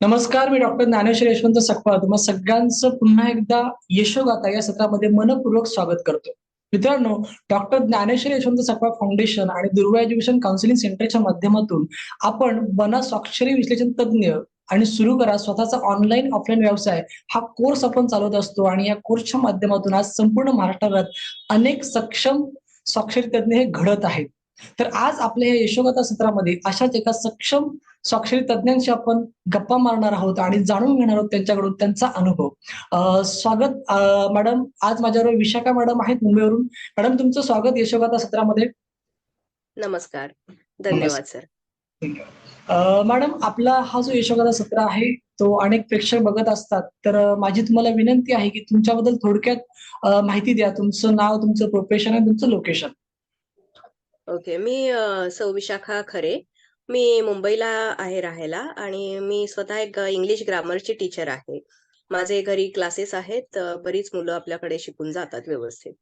नमस्कार मी डॉक्टर ज्ञानेश्वर यशवंत सकपाळ तुम्हा सगळ्यांचं पुन्हा एकदा यशोगाथा या सत्रामध्ये मनपूर्वक स्वागत करतो. मित्रांनो डॉक्टर ज्ञानेश्वर यशवंत सकपाळ फाउंडेशन आणि दुर्वा एज्युकेशन काउन्सिलिंग सेंटरच्या माध्यमातून आपण बना स्वाक्षरी विश्लेषण तज्ज्ञ आणि सुरू करा स्वतःचा ऑनलाईन ऑफलाईन व्यवसाय. हा कोर्स आपण चालवत असतो आणि या कोर्सच्या माध्यमातून आज संपूर्ण महाराष्ट्रात अनेक सक्षम स्वाक्षरी तज्ज्ञ हे घडत आहेत. तर आज आपल्या या यशोगाथा सत्रामध्ये अशाच एका सक्षम स्वाक्षरी तज्ज्ञांशी आपण गप्पा मारणार आहोत आणि जाणून घेणार आहोत त्यांच्याकडून त्यांचा अनुभव. स्वागत मॅडम आज माझ्याबरोबर विशाखा मॅडम आहेत मुंबईवरून. मॅडम तुमचं स्वागत यशोगाथा सत्रामध्ये. नमस्कार. धन्यवाद सर. मॅडम आपला हा जो यशोगाथा सत्र आहे तो अनेक प्रेक्षक बघत असतात. तर माझी तुम्हाला विनंती आहे की तुमच्याबद्दल थोडक्यात माहिती द्या. तुमचं नाव तुमचं प्रोफेशन आणि तुमचं लोकेशन ओके. मी अ, सौ विशाखा खरे. मी मुंबईला आहे राहायला आणि मी स्वतः एक इंग्लिश ग्रामरची टीचर आहे. माझे घरी क्लासेस आहेत अ, बरीच मुलं आपल्याकडे शिकून जातात व्यवस्थित.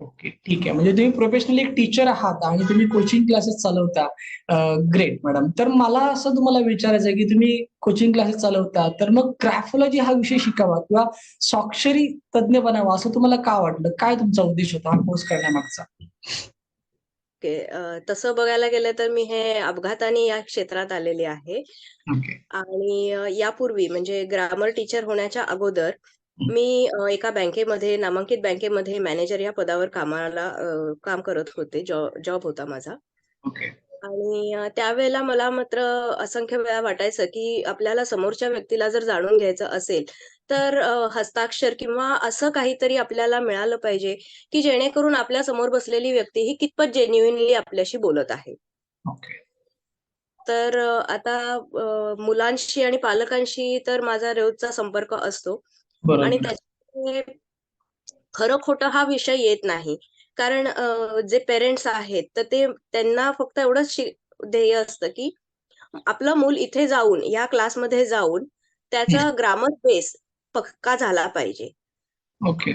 ओके. ठीक आहे. म्हणजे तुम्ही प्रोफेशनली एक टीचर आहात आणि तुम्ही कोचिंग क्लासेस चालवता ग्रेट मॅडम. तर मला असं तुम्हाला विचारायचं आहे की तुम्ही कोचिंग क्लासेस चालवता तर मग ग्राफोलॉजी हा विषय शिकावा किंवा स्वाक्षरी तज्ज्ञ बनावा असं तुम्हाला का वाटलं? काय तुमचा उद्देश होता हा कोर्स करण्यामागचा? ओके. तसं बघायला गेलं तर मी हे अपघाताने या क्षेत्रात आलेले आहे. ओके. आणि यापूर्वी म्हणजे ग्रामर टीचर होण्याच्या अगोदर मी एका बँकेमध्ये नामांकित बँकेमध्ये मॅनेजर या पदावर कामाला काम करत होते. जॉब होता माझा. ओके. आणि त्यावेळेला मला मात्र असंख्य वेळा वाटायचं की आपल्याला समोरच्या व्यक्तीला जर जाणून घ्यायचं असेल तर हस्ताक्षर किंवा असं काहीतरी आपल्याला मिळालं पाहिजे की जेणेकरून आपल्यासमोर बसलेली व्यक्ती ही कितपत जेन्युइनली आपल्याशी बोलत आहे. तर आता मुलांशी आणि पालकांशी तर माझा रोजचा संपर्क असतो. आणि त्याच्यामुळे खरं खोटं हा विषय येत नाही. कारण जे पेरेंट्स आहेत तर ते त्यांना फक्त एवढंच ध्येय असतं की आपलं मूल इथे जाऊन या क्लासमध्ये जाऊन त्याचा ग्रामर बेस पक्का झाला पाहिजे. ओके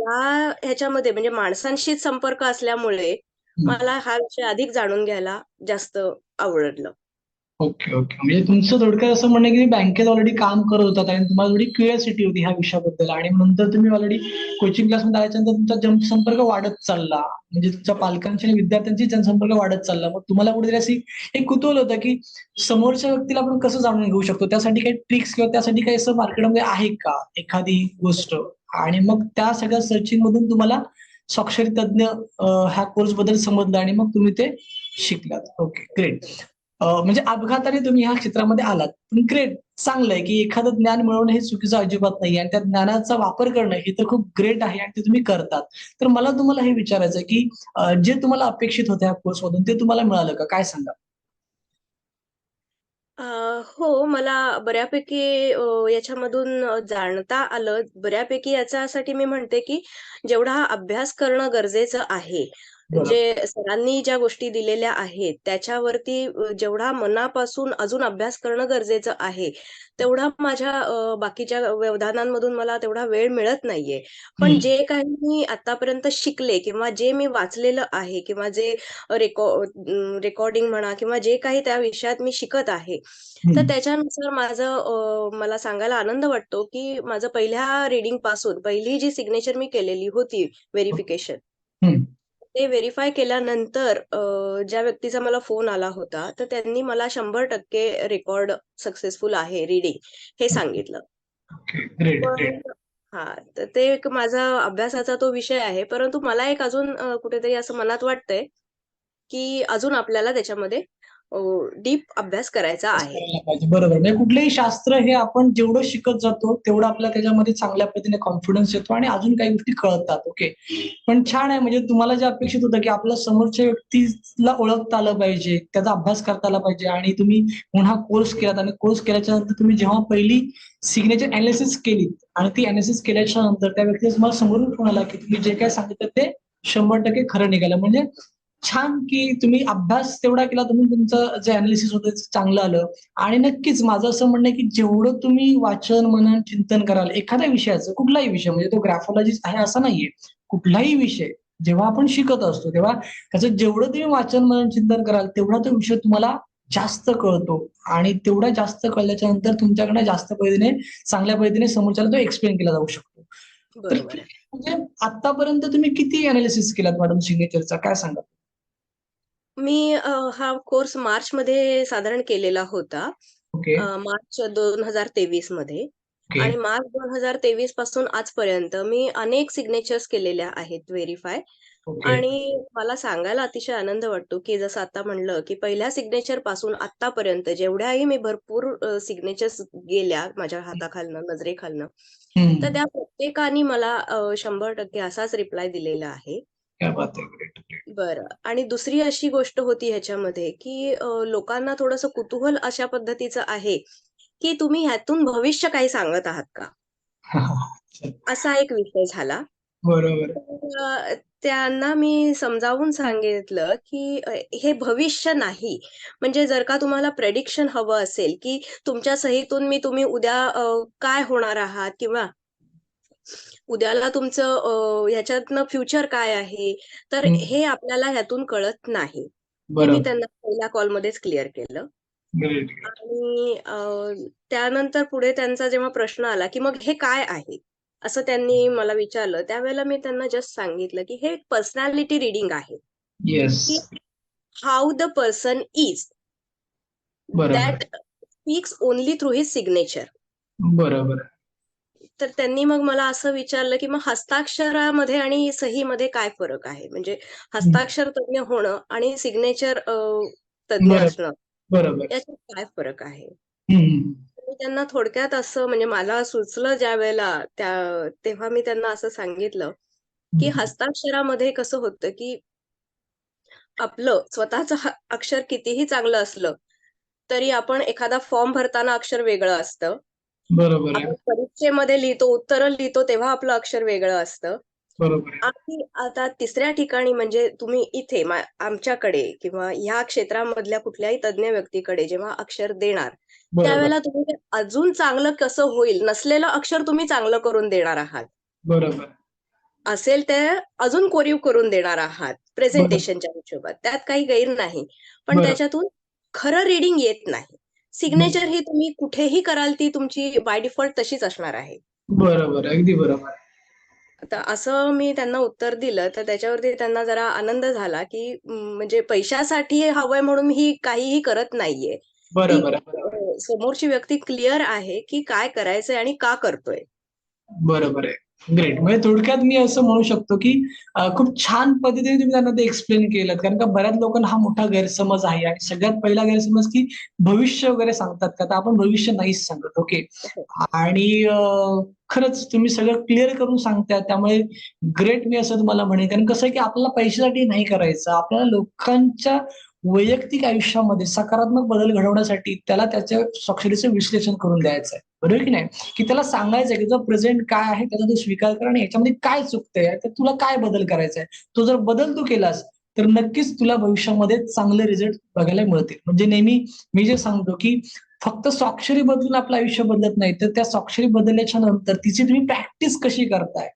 या ह्याच्यामध्ये म्हणजे माणसांशीच संपर्क असल्यामुळे मला हा विषय अधिक जाणून घ्यायला जास्त आवडलं. Okay okay. म्हणजे तुमचं थोडक्यात असं म्हणणं की बँकेत ऑलरेडी काम करत होतात आणि तुम्हाला थोडी क्युरियोसिटी होती ह्या विषयाबद्दल. आणि नंतर तुम्ही ऑलरेडी कोचिंग क्लासमध्ये आल्याच्यानंतर तुमचा जनसंपर्क वाढत चालला. म्हणजे तुमच्या पालकांची आणि विद्यार्थ्यांची जनसंपर्क वाढत चालला. मग तुम्हाला कुठेतरी अशी एक कुतूहल होतं की समोरच्या व्यक्तीला आपण कसं जाणून घेऊ शकतो? त्यासाठी काही ट्रिक्स किंवा त्यासाठी काही असं मार्केटमध्ये आहे का? एखादी गोष्ट. आणि मग त्या सगळ्या सर्चिंग मधून तुम्हाला स्वाक्षरी तज्ञ ह्या कोर्सबद्दल समजलं आणि मग तुम्ही ते शिकलात. ओके ग्रेट म्हणजे अपघाताने तुम्ही ह्या क्षेत्रामध्ये आलात. पण ग्रेट चांगलं आहे की एखादं ज्ञान मिळवणं हे चुकीचं अजिबात नाही आणि त्या ज्ञानाचा वापर करणं हे तर खूप ग्रेट आहे आणि ते तुम्ही करतात. तर मला तुम्हाला हे विचारायचं की जे तुम्हाला अपेक्षित होतं ह्या कोर्समधून ते तुम्हाला मिळालं का? काय सांगा हो, मला बऱ्यापैकी याच्यामधून जाणता आलं. बऱ्यापैकी याच्यासाठी मी म्हणते, की जेवढा हा अभ्यास करणं गरजेचं आहे, जे सरांनी ज्या गोष्टी दिलेल्या आहेत, त्याच्यावरती जेवढा मनापासून अजून अभ्यास करणं गरजेचं आहे, तेवढा माझ्या बाकीच्या व्यवधानांमधून मला तेवढा वेळ मिळत नाहीये. पण जे काही मी आतापर्यंत शिकले किंवा जे मी वाचलेलं आहे किंवा जे रेकॉ रेकॉर्डिंग म्हणा किंवा जे काही त्या विषयात मी शिकत आहे, तर त्याच्यानुसार माझं मला सांगायला आनंद वाटतो, की माझं पहिल्या रीडिंगपासून पहिली जी सिग्नेचर मी केलेली होती व्हेरिफिकेशन. ते व्हेरिफाय केल्यानंतर ज्या व्यक्तीचा मला फोन आला होता, तर त्यांनी मला 100% रेकॉर्ड सक्सेसफुल आहे रीडिंग हे सांगितलं. पण हां, तर ते एक माझा अभ्यासाचा तो विषय आहे. परंतु मला एक अजून कुठेतरी असं मनात वाटतंय, की अजून आपल्याला त्याच्यामध्ये डीप अभ्यास करायचा आहे. पाहिजे. बरोबर. म्हणजे कुठलंही शास्त्र हे आपण जेवढं शिकत जातो तेवढं आपल्याला त्याच्यामध्ये चांगल्या पद्धतीने कॉन्फिडन्स येतो आणि अजून काही गोष्टी कळतात. ओके पण छान आहे. म्हणजे तुम्हाला जे अपेक्षित होतं की आपल्या समोरच्या व्यक्तीला ओळखता आलं पाहिजे त्याचा अभ्यास करता आला पाहिजे आणि तुम्ही पुन्हा कोर्स केलात आणि कोर्स केल्याच्यानंतर तुम्ही जेव्हा पहिली सिग्नेचर अनालिसिस केली आणि ती अनालिसिस केल्याच्यानंतर त्या व्यक्तीला तुम्हाला समोरून फोन आला की तुम्ही जे काय सांगितलं ते शंभर टक्के खरं निघालं. म्हणजे छान की तुम्ही अभ्यास तेवढा केला तुम्ही तुमचं जे अनालिसिस होतं ते चांगलं आलं. आणि नक्कीच माझं असं म्हणणं आहे की जेवढं तुम्ही वाचन मनन चिंतन कराल एखाद्या विषयाचं कुठलाही विषय म्हणजे तो ग्राफोलॉजिस्ट आहे असं नाहीये. कुठलाही विषय जेव्हा आपण शिकत असतो तेव्हा त्याचं जेवढं तुम्ही वाचन मनन चिंतन कराल तेवढा तो विषय तुम्हाला जास्त कळतो. आणि तेवढा जास्त कळल्याच्या नंतर तुमच्याकडे जास्त पद्धतीने चांगल्या पद्धतीने समोरच्याला तो एक्सप्लेन केला जाऊ शकतो. म्हणजे आतापर्यंत तुम्ही किती अनालिसिस केलात मॅडम सिग्नेचरचा काय सांगा मी अ, हा कोर्स मार्च मध्ये साधारण केलेला होता. ओके. अ, मार्च दोन हजार तेवीसमध्ये ओके. आणि मार्च दोन हजार तेवीसपासून आजपर्यंत मी अनेक सिग्नेचर्स केलेल्या आहेत व्हेरीफाय ओके. आणि मला सांगायला अतिशय आनंद वाटतो की जसं आता म्हणलं की पहिल्या सिग्नेचरपासून आतापर्यंत जेवढ्याही मी भरपूर सिग्नेचर्स गेल्या माझ्या हाताखालनं नजरेखालनं तर त्या प्रत्येकाने मला अ, शंभर टक्के असाच रिप्लाय दिलेला आहे. क्या बात आहे ग्रेट ग्रेट बरं. आणि दुसरी अशी गोष्ट होती ह्याच्यामध्ये की अ, लोकांना थोडंसं कुतूहल अशा पद्धतीचं आहे की तुम्ही ह्यातून भविष्य काही सांगत आहात का? असा एक विषय झाला. बरोबर. अ, त्यांना मी समजावून सांगितलं की अ, हे भविष्य नाही. म्हणजे जर का तुम्हाला प्रेडिक्शन हवं असेल की तुमच्या सहीतून मी तुम्ही उद्या अ, काय होणार आहात किंवा उद्याला तुमचं ह्याच्यातनं फ्युचर काय आहे? तर. हे आपल्याला ह्यातून कळत नाही. हे मी त्यांना पहिल्या कॉलमध्येच क्लिअर केलं. आणि त्यानंतर पुढे त्यांचा जेव्हा प्रश्न आला की मग हे काय आहे? असं त्यांनी मला विचारलं. त्यावेळेला मी त्यांना जस्ट सांगितलं की हे पर्सनॅलिटी रिडिंग आहे. Yes how the person is that speaks only through his signature बरोबर. तर त्यांनी मग मला असं विचारलं की मग हस्ताक्षरामध्ये आणि सहीमध्ये काय फरक आहे? म्हणजे हस्ताक्षर तज्ञ होणं आणि सिग्नेचर तज्ञ बरोबर. असणं याच्यात काय फरक आहे? त्यांना थोडक्यात असं म्हणजे मला सुचलं ज्या वेळेला त्या तेव्हा मी त्यांना असं सांगितलं की हस्ताक्षरामध्ये कसं होतं की आपलं स्वतःचं अक्षर कितीही चांगलं असलं तरी आपण एखादा फॉर्म भरताना अक्षर वेगळं असतं. बरोबर आहे. परीक्षेमध्ये लिहितो उत्तरं लिहितो तेव्हा आपलं अक्षर वेगळं असतं. बरोबर आणि आता तिसऱ्या ठिकाणी म्हणजे तुम्ही इथे आमच्याकडे किंवा ह्या क्षेत्रामधल्या कुठल्याही तज्ञ व्यक्तीकडे जेव्हा अक्षर देणार त्यावेळेला तुम्ही अजून चांगलं कसं होईल नसलेलं अक्षर तुम्ही चांगलं करून देणार आहात. बरोबर. असेल ते अजून कोरीव करून देणार आहात प्रेझेंटेशनच्या हिशोबात. त्यात काही गैर नाही. पण. त्याच्यातून खरं रिडिंग येत नाही. सिग्नेचर ही तुम्ही कुठेही कराल ती तुमची बाय डिफॉल्ट तशीच असणार आहे. बरोबर अगदी बरोबर. आता असं मी त्यांना उत्तर दिलं तर त्याच्यावरती त्यांना जरा आनंद झाला की म्हणजे पैशासाठी हवंय म्हणून ही काहीही करत नाहीये. बरोबर समोरची व्यक्ती क्लिअर आहे की काय करायचंय आणि का करतोय. बरोबर आहे. ग्रेट म्हणजे थोडक्यात मी असं म्हणू शकतो की खूप छान पद्धतीने तुम्ही त्यांना ते एक्सप्लेन केलं कारण का बऱ्याच लोकांना हा मोठा गैरसमज आहे आणि सगळ्यात पहिला गैरसमज की भविष्य वगैरे सांगतात का? तर आपण भविष्य नाहीच सांगत. ओके आणि खरंच तुम्ही सगळं क्लिअर करून सांगताय. त्यामुळे ग्रेट मी असं तुम्हाला म्हणेन. कारण कसं आहे की आपल्याला पैशासाठी नाही करायचं. आपल्याला लोकांच्या वैयक्तिक आयुष्यामध्ये सकारात्मक बदल घडवण्यासाठी त्याला त्याच्या स्वाक्षरीचं विश्लेषण करून द्यायचं आहे. बरोबर की नाही? की त्याला सांगायचं की तुझं प्रेझेंट काय आहे त्याचा तो स्वीकार कर आणि याच्यामध्ये काय चुकतंय तर तुला काय बदल करायचा आहे? तो जर बदल तू केलास तर नक्कीच तुला भविष्यामध्ये चांगले रिझल्ट बघायला मिळतील. म्हणजे नेहमी मी जे सांगतो की फक्त स्वाक्षरी बदलून आपलं आयुष्य बदलत नाही तर त्या स्वाक्षरी बदलल्याच्या नंतर तिची तुम्ही प्रॅक्टिस कशी करताय?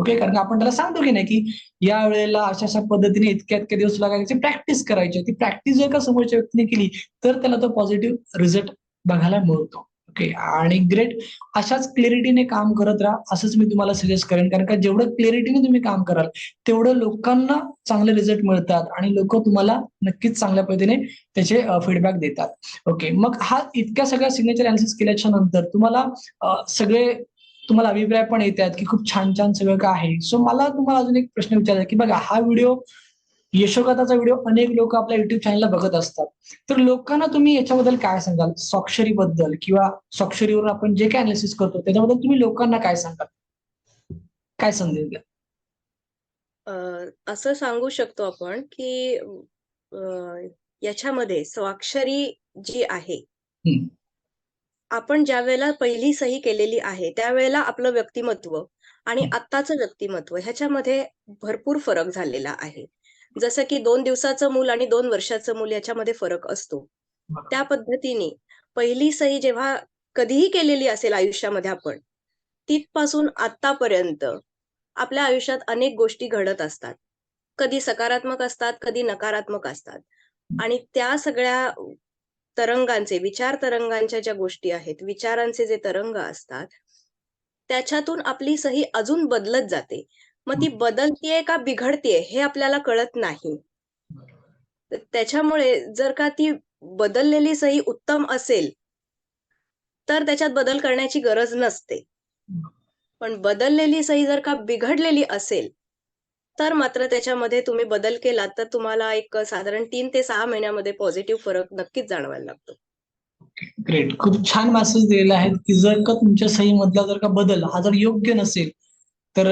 ओके कारण आपण त्याला सांगतो की नाही की या वेळेला अशा अशा पद्धतीने इतक्या इतक्या दिवस लागायचे प्रॅक्टिस करायची. ती प्रॅक्टिस जर का समोरच्या व्यक्तीने केली तर त्याला तो पॉझिटिव्ह रिझल्ट बघायला मिळतो. ओके आणि ग्रेट अशाच क्लिअरिटीने काम करत राहा असंच मी तुम्हाला सजेस्ट करेन. कारण का जेवढं क्लिअरिटीने तुम्ही काम कराल तेवढं लोकांना चांगले रिझल्ट मिळतात आणि लोक तुम्हाला नक्कीच चांगल्या पद्धतीने त्याचे फीडबॅक देतात. ओके मग हा इतक्या सगळ्या सिग्नेचर अनालिसिस केल्याच्यानंतर तुम्हाला सगळे तुम्हाला अभिप्राय पण येतात की खूप छान छान सगळं काय आहे. सो मला तुम्हाला अजून एक प्रश्न विचारायचा की बघा हा व्हिडिओ यशोगाथाचा व्हिडिओ अनेक लोक आपल्या युट्यूब चॅनलला बघत असतात. तर लोकांना तुम्ही याच्याबद्दल काय सांगाल? स्वाक्षरीबद्दल किंवा स्वाक्षरीवर आपण जे काय अनालिसिस करतो त्याच्याबद्दल तुम्ही लोकांना काय सांगाल? काय संदेश द्या असं सांगू शकतो आपण की याच्यामध्ये स्वाक्षरी जी आहे. आपण ज्या वेळेला पहिली सही केलेली आहे त्यावेळेला आपलं व्यक्तिमत्व आणि आत्ताचं व्यक्तिमत्व ह्याच्यामध्ये भरपूर फरक झालेला आहे. जसं की दोन दिवसाचं मूल आणि दोन वर्षाचं मूल याच्यामध्ये फरक असतो. त्या पद्धतीने पहिली सही जेव्हा कधीही केलेली असेल आयुष्यामध्ये आपण तिथपासून आतापर्यंत आपल्या आयुष्यात अनेक गोष्टी घडत असतात. कधी सकारात्मक असतात कधी नकारात्मक असतात. आणि त्या सगळ्या तरंगांचे विचार तरंगांच्या ज्या गोष्टी आहेत विचारांचे जे तरंग असतात त्याच्यातून आपली सही अजून बदलत जाते. मग ती बदलतीये का बिघडतीये हे आपल्याला कळत नाही. त्याच्यामुळे जर का ती बदललेली सही उत्तम असेल तर त्याच्यात बदल करण्याची गरज नसते. पण बदललेली सही जर का बिघडलेली असेल तर मात्र त्याच्यामध्ये तुम्ही बदल केलात तर तुम्हाला एक साधारण तीन ते सहा महिन्यामध्ये पॉझिटिव्ह फरक नक्कीच जाणवायला लागतो. ग्रेट खूप छान मेसेज दिलेला आहे की जर का तुमच्या सहीमधला जर का बदल हा जर योग्य नसेल तर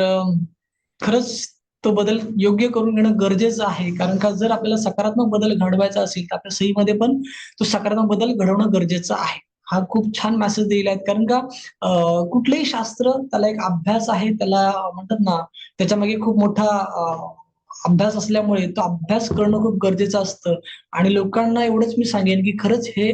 खरंच तो बदल योग्य करून घेणं गरजेचं आहे. कारण का जर आपल्याला सकारात्मक बदल घडवायचा असेल तर आपल्या सहीमध्ये पण तो सकारात्मक बदल घडवणं गरजेचं आहे. हा खूप छान मेसेज दिला आहे कारण का कुठलंही शास्त्र त्याला एक अभ्यास आहे त्याला म्हणतात ना त्याच्यामागे खूप मोठा अभ्यास असल्यामुळे तो अभ्यास करणं खूप गरजेचं असतं. आणि लोकांना एवढंच मी सांगेन की खरंच हे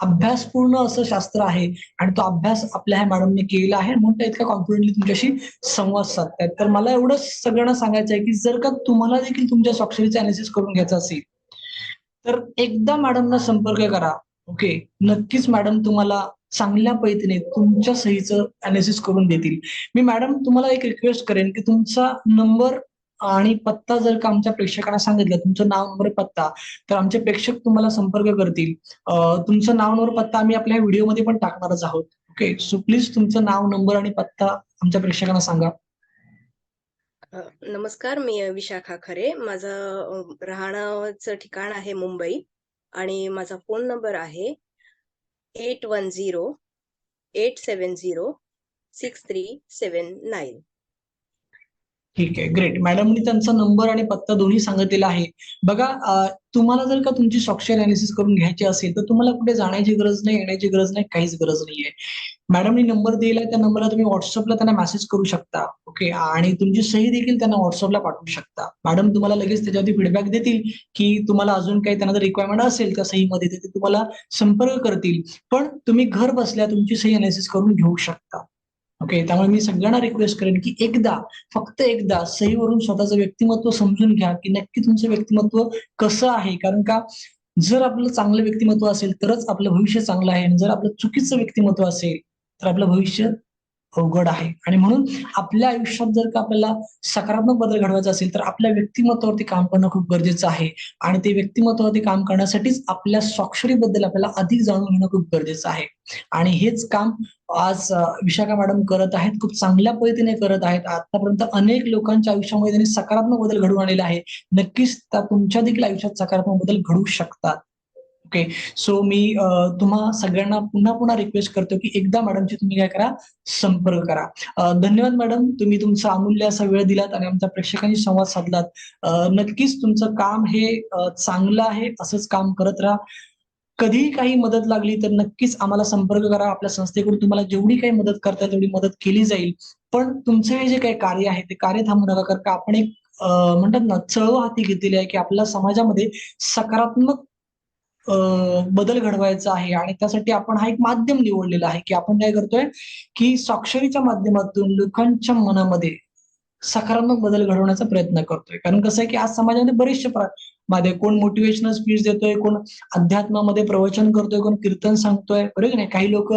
अभ्यासपूर्ण असं शास्त्र आहे आणि तो अभ्यास आपल्या ह्या मॅडमने केलेला आहे. म्हणून त्या इतका कॉन्फिडेंटली तुमच्याशी संवाद साधतात तर मला एवढं सगळ्यांना सांगायचं आहे की जर का तुम्हाला देखील तुमच्या स्वाक्षरीचं अनालिसिस करून घ्यायचा असेल तर एकदा मॅडमना संपर्क करा. ओके नक्कीच मॅडम तुम्हाला चांगल्या पद्धतीने तुमच्या सहीचं अनालिसिस करून देतील. मी मॅडम तुम्हाला एक रिक्वेस्ट करेन की तुमचा नंबर आणि पत्ता जर का आमच्या प्रेक्षकांना सांगितलं तुमचं नाव नंबर पत्ता तर आमचे प्रेक्षक तुम्हाला संपर्क करतील. तुमचं नाव नंबर पत्ता आम्ही आपल्या व्हिडिओमध्ये पण टाकणारच आहोत. ओके सो प्लीज तुमचं नाव नंबर आणि पत्ता आमच्या प्रेक्षकांना सांगा. नमस्कार मी विशाखा खरे. माझं राहण्याचं ठिकाण आहे मुंबई. आणि माझा फोन नंबर आहे eight one zero eight seven zero six three seven nine. ठीक आहे ग्रेट मॅडमनी त्यांचा नंबर आणि पत्ता दोन्ही सांगितलेला आहे. बघा तुम्हाला जर का तुमची स्ट्रक्चर अनालिसिस करून घ्यायची असेल तर तुम्हाला कुठे जाण्याची गरज नाही येण्याची गरज नाही काहीच गरज नाहीये. मॅडमनी नंबर दिलाय त्या नंबरला तुम्ही व्हॉट्सअपला त्यांना मेसेज करू शकता ओके आणि तुमची सही देखील त्यांना व्हॉट्सअपला पाठवू शकता. मॅडम तुम्हाला लगेच त्याच्यावरती फीडबॅक देतील की तुम्हाला अजून काही त्यांना जर रिक्वायरमेंट असेल त्या सहीमध्ये ते तुम्हाला संपर्क करतील. पण तुम्ही घर बसल्या तुमची सही अनालिसिस करून घेऊ शकता. ओके त्यामुळे मी सगळ्यांना रिक्वेस्ट करेन की एकदा फक्त एकदा सहीवरून स्वतःचं व्यक्तिमत्व समजून घ्या की नक्की तुमचं व्यक्तिमत्व कसं आहे. कारण का जर आपलं चांगलं व्यक्तिमत्व असेल तरच आपलं भविष्य चांगलं आहे. आणि जर आपलं चुकीचं व्यक्तिमत्व असेल तर आपलं भविष्य अवघड आहे. आणि म्हणून आपल्या आयुष्यात जर का आपल्याला सकारात्मक बदल घडवायचा असेल तर आपल्या व्यक्तिमत्वावरती काम करणं खूप गरजेचं आहे. आणि ते व्यक्तिमत्वावरती काम करण्यासाठीच आपल्या स्वाक्षरीबद्दल आपल्याला अधिक जाणून घेणं खूप गरजेचं आहे. आणि हेच काम आज विशाखा मॅडम करत आहेत खूप चांगल्या पद्धतीने करत आहेत. आतापर्यंत अनेक लोकांच्या आयुष्यामध्ये त्यांनी सकारात्मक बदल घडवून आणलेला आहे नक्कीच त्या तुमच्या देखील आयुष्यात सकारात्मक बदल घडू शकतात. ओके सो मी तुम्हा सगळ्यांना पुन्हा पुन्हा रिक्वेस्ट करतो की एकदा मॅडमची तुम्ही काय करा संपर्क करा. धन्यवाद मॅडम तुम्ही तुमचा अमूल्य असा वेळ दिलात आणि आमच्या प्रेक्षकांशी संवाद साधलात. नक्कीच तुमचं काम हे चांगलं आहे असंच काम करत राहा. कधीही काही मदत लागली तर नक्कीच आम्हाला संपर्क करा. आपल्या संस्थेकडून तुम्हाला जेवढी काही मदत करता तेवढी मदत केली जाईल. पण तुमचे हे जे काही कार्य आहे ते कार्य थांबू नका. कारण का आपण एक म्हणतात ना चळव हाती घेतलेली आहे की आपल्या समाजामध्ये सकारात्मक बदल घडवायचा आहे आणि त्यासाठी आपण हा एक माध्यम निवडलेला आहे की आपण काय करतोय की स्वाक्षरीच्या माध्यमातून लोकांच्या मनामध्ये सकारात्मक बदल घडवण्याचा प्रयत्न करतोय. कारण कसं आहे की आज समाजामध्ये बरेचसे प्र- मध्ये कोण मोटिवेशनल स्पीच देतोय कोण अध्यात्मामध्ये प्रवचन करतोय कोण कीर्तन सांगतोय बरोबर की नाही? काही लोक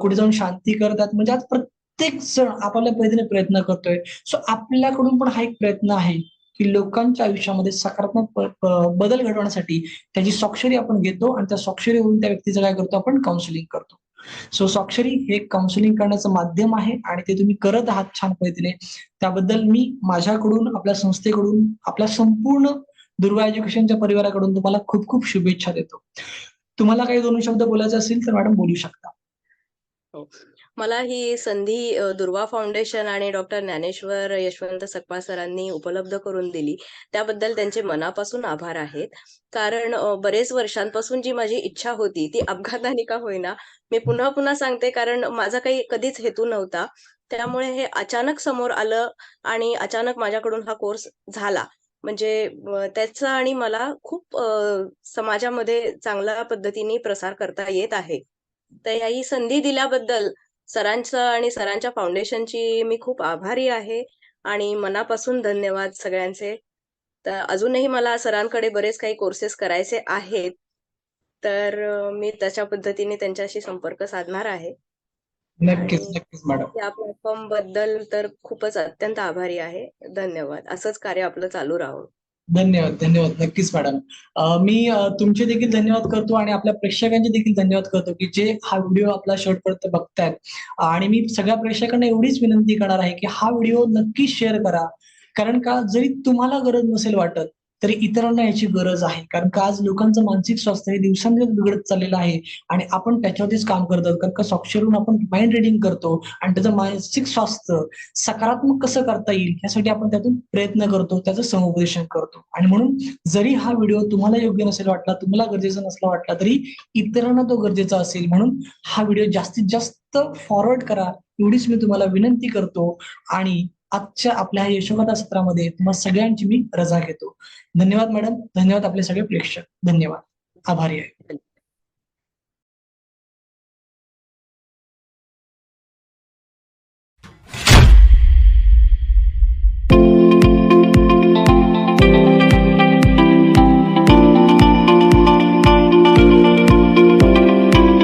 कुठे जाऊन शांती करतात. म्हणजे आज प्रत्येक जण आपापल्या पद्धतीने प्रयत्न करतोय. सो आपल्याकडून पण हा एक प्रयत्न आहे. की लोकांच्या आयुष्यामध्ये सकारात्मक बदल घडवण्यासाठी त्याची स्वाक्षरी आपण घेतो आणि त्या स्वाक्षरी होऊन त्या व्यक्तीचं काय करतो आपण काउन्सिलिंग करतो. सो स्वाक्षरी हे काउन्सिलिंग करण्याचं माध्यम आहे आणि ते तुम्ही करत आहात छान पद्धतीने. त्याबद्दल मी माझ्याकडून आपल्या संस्थेकडून आपल्या संपूर्ण दुर्गा एज्युकेशनच्या परिवाराकडून तुम्हाला खूप खूप शुभेच्छा देतो. तुम्हाला काही दोन शब्द बोलायचे असतील तर मॅडम बोलू शकता. हो. मला ही संधी दुर्वा फाउंडेशन आणि डॉक्टर ज्ञानेश्वर यशवंत सकपाळ सरांनी उपलब्ध करून दिली. त्याबद्दल त्यांचे मनापासून आभार आहेत. कारण बरेच वर्षांपासून जी माझी इच्छा होती ती अपघाताने का होईना मी पुन्हा पुन्हा सांगते कारण माझा काही कधीच हेतू नव्हता. त्यामुळे हे अचानक समोर आलं आणि अचानक माझ्याकडून हा कोर्स झाला. म्हणजे त्याचा आणि मला खूप समाजामध्ये चांगल्या पद्धतीने प्रसार करता येत आहे. तर ही संधी दिल्याबद्दल सरांचं आणि सरांच्या फाउंडेशनची मी खूप आभारी आहे आणि मनापासून धन्यवाद सगळ्यांचे. तर अजूनही मला सरांकडे बरेच काही कोर्सेस करायचे आहेत. तर मी तशा पद्धतीने त्यांच्याशी संपर्क साधणार आहे. नक्कीच नक्कीच मॅडम या प्लॅटफॉर्मबद्दल तर खूपच अत्यंत आभारी आहे. धन्यवाद. असंच कार्य आपलं चालू राहावं धन्यवाद धन्यवाद. नक्कीच मॅडम मी तुमचे देखील धन्यवाद करतो आणि आपल्या प्रेक्षकांचे देखील धन्यवाद करतो की जे हा व्हिडिओ आपला शेवटपर्यंत बघतायत. आणि मी सगळ्या प्रेक्षकांना एवढीच विनंती करणार आहे की हा व्हिडिओ नक्की शेअर करा. कारण का जरी तुम्हाला गरज नसेल वाटत तरी इतरांना याची गरज आहे. कारण का आज लोकांचं मानसिक स्वास्थ्य हे दिवसांदिवस बिघडत चाललेलं आहे आणि आपण त्याच्यावरतीच काम करत आहोत. कारण का सॉफ्टवेअरहून आपण माइंड रिडिंग करतो आणि त्याचं मानसिक स्वास्थ्य सकारात्मक कसं करता येईल यासाठी आपण त्यातून प्रयत्न करतो त्याचं समुपदेशन करतो. आणि म्हणून जरी हा व्हिडिओ तुम्हाला योग्य नसेल वाटला तुम्हाला गरजेचा नसला वाटला तरी इतरांना तो गरजेचा असेल. म्हणून हा व्हिडिओ जास्तीत जास्त फॉरवर्ड करा. एवढीच मी तुम्हाला विनंती करतो. आणि आजच्या आपल्या ह्या यशोगाथा सत्रामध्ये तुम्हाला सगळ्यांची मी रजा घेतो. धन्यवाद मॅडम. धन्यवाद आपले सगळे प्रेक्षक. धन्यवाद. आभारी आहे.